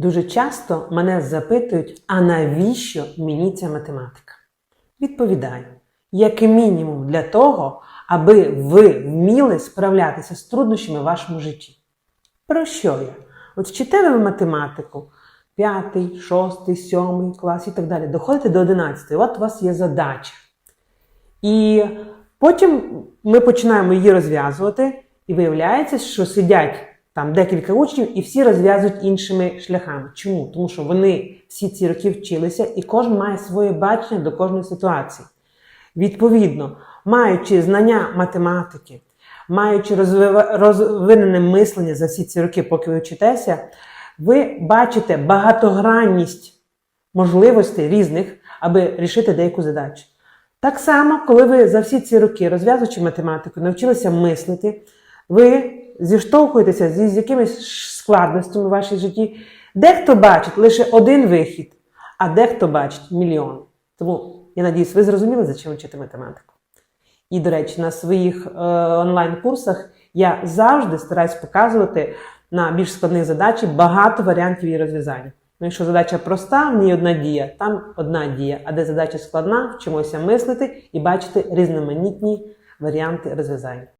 Дуже часто мене запитують, а навіщо мені ця математика? Відповідаю, як мінімум для того, аби ви вміли справлятися з труднощами в вашому житті. Про що я? От вчите ви математику, 5, 6, 7 клас і так далі, доходите до 11, от у вас є задача. І потім ми починаємо її розв'язувати, і виявляється, що сидять там декілька учнів і всі розв'язують іншими шляхами. Чому? Тому що вони всі ці роки вчилися, і кожен має своє бачення до кожної ситуації. Відповідно, маючи знання математики, маючи розвинене мислення за всі ці роки, поки ви вчитеся, ви бачите багатогранність можливостей різних, аби рішити деяку задачу. Так само, коли ви за всі ці роки, розв'язуючи математику, навчилися мислити, ви зіштовхуєтеся зі, з якимись складностями в вашій житті. Дехто бачить лише один вихід, а дехто бачить мільйон. Тому я надіюсь, ви зрозуміли, за чим вчити математику. І, до речі, на своїх е, онлайн-курсах я завжди стараюсь показувати на більш складних задачі багато варіантів її розв'язання. Ну, якщо задача проста, в ній одна дія, там одна дія, а де задача складна, вчимося мислити і бачити різноманітні варіанти розв'язання.